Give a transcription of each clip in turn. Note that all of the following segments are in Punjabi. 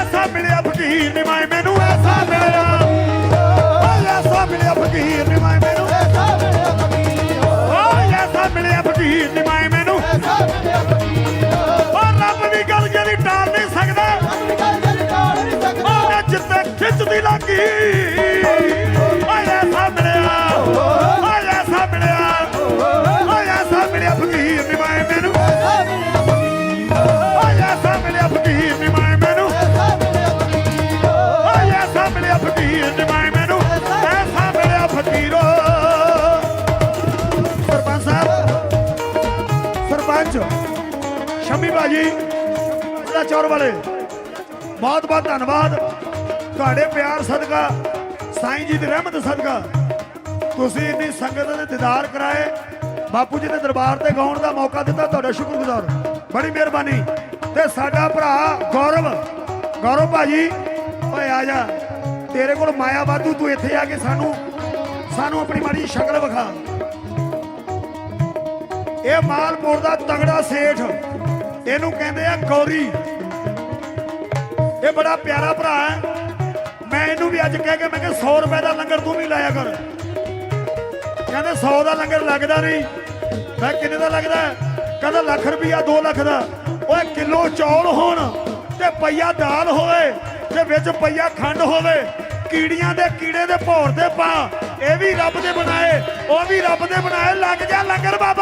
ਐਸਾ ਮਿਲਿਆ ਫਕੀਰ ਨਿਮਾਏ ਮੈਨੂੰ ਐਸਾ ਮਿਲਿਆ। ਓਏ ਐਸਾ ਮਿਲਿਆ ਫਕੀਰ ਨਿਮਾਏ ਮੈਨੂੰ। ਓਏ ਐਸਾ ਮਿਲਿਆ ਫਕੀਰ ਨਿਮਾਏ ਮੈਨੂੰ। ਓ ਰੱਬ ਦੀ ਗੱਲ ਜਿਹੜੀ ਟਾਲ ਨਹੀਂ ਸਕਦਾ। ਜਿੱਤੇ ਖਿੱਚਦੀ ਲੱਗੀ। ਮਿਲਿਆ ਫਕੀਰ ਨਿਮਾਏ ਮੈਨੂੰ ਐਸਾ ਮਿਲਿਆ ਫਕੀਰੋ। ਸਰਪੰਚ ਸਾਹਿਬ, ਸਰਪੰਚ, ਸ਼ਮੀ ਬਾਜੀ ਉਹਦਾ ਚੌਰ ਵਾਲੇ, ਬਹੁਤ ਬਹੁਤ ਧੰਨਵਾਦ। ਤੁਹਾਡੇ ਪਿਆਰ ਸਦਕਾ, ਸਾਈਂ ਜੀ ਦੀ ਰਹਿਮਤ ਸਦਕਾ, ਤੁਸੀਂ ਇੰਨੀ ਸੰਗਤ ਦੇ ਦੀਦਾਰ ਕਰਾਏ। ਬਾਪੂ ਜੀ ਦੇ ਦਰਬਾਰ ਤੇ ਗਾਉਣ ਦਾ ਮੌਕਾ ਦਿੱਤਾ, ਤੁਹਾਡਾ ਸ਼ੁਕਰਗੁਜ਼ਾਰ। ਬੜੀ ਮਿਹਰਬਾਨੀ। ਤੇ ਸਾਡਾ ਭਰਾ ਗੌਰਵ ਗੌਰਵ ਭਾਜੀ, ਓਏ ਆ ਜਾ। ਤੇਰੇ ਕੋਲ ਮਾਇਆ ਵਾਧੂ, ਤੂੰ ਇੱਥੇ ਆ ਕੇ ਸਾਨੂੰ ਸਾਨੂੰ ਆਪਣੀ ਮਾੜੀ ਸ਼ਕਲ ਵਿਖਾ। ਇਹ ਮਾਲਪੁਰ ਦਾ ਤਗੜਾ ਸੇਠ। ਇਹਨੂੰ ਕਹਿੰਦੇ ਆ ਗੌਰੀ। ਇਹ ਬੜਾ ਪਿਆਰਾ ਭਰਾ ਹੈ। ਮੈਂ ਇਹਨੂੰ ਵੀ ਅੱਜ ਕਹਿ ਕੇ ਮੈਂ ਕਿ 100 ਰੁਪਏ ਦਾ ਲੰਗਰ ਤੂੰ ਵੀ ਲਾਇਆ ਕਰ। ਕਹਿੰਦੇ 100 ਦਾ ਲੰਗਰ ਲੱਗਦਾ ਨਹੀਂ। ਮੈਂ ਕਿੰਨੇ ਦਾ ਲੱਗਦਾ? ਕਹਿੰਦਾ ਲੱਖ ਰੁਪਈਆ 2 ਲੱਖ ਦਾ। ਓਏ ਕਿਲੋ ਚੌਲ ਹੋਣ ਤੇ ਪਈਆ ਦਾਲ ਹੋਵੇ। ਤੇ ਵਿੱਚ ਪਈਆ ਖੰਡ ਹੋਵੇ, ਕੀੜੀਆਂ ਦੇ ਕੀੜੇ ਦੇ ਭੌਰ ਦੇ ਪਾ ਇਹ ਵੀ ਰੱਬ ਦੇ ਬਣਾਏ, ਉਹ ਵੀ ਰੱਬ ਦੇ ਬਣਾਏ, ਲੱਗ ਜਾ ਲੰਗਰ ਬਾਬਾ।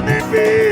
Johnny B.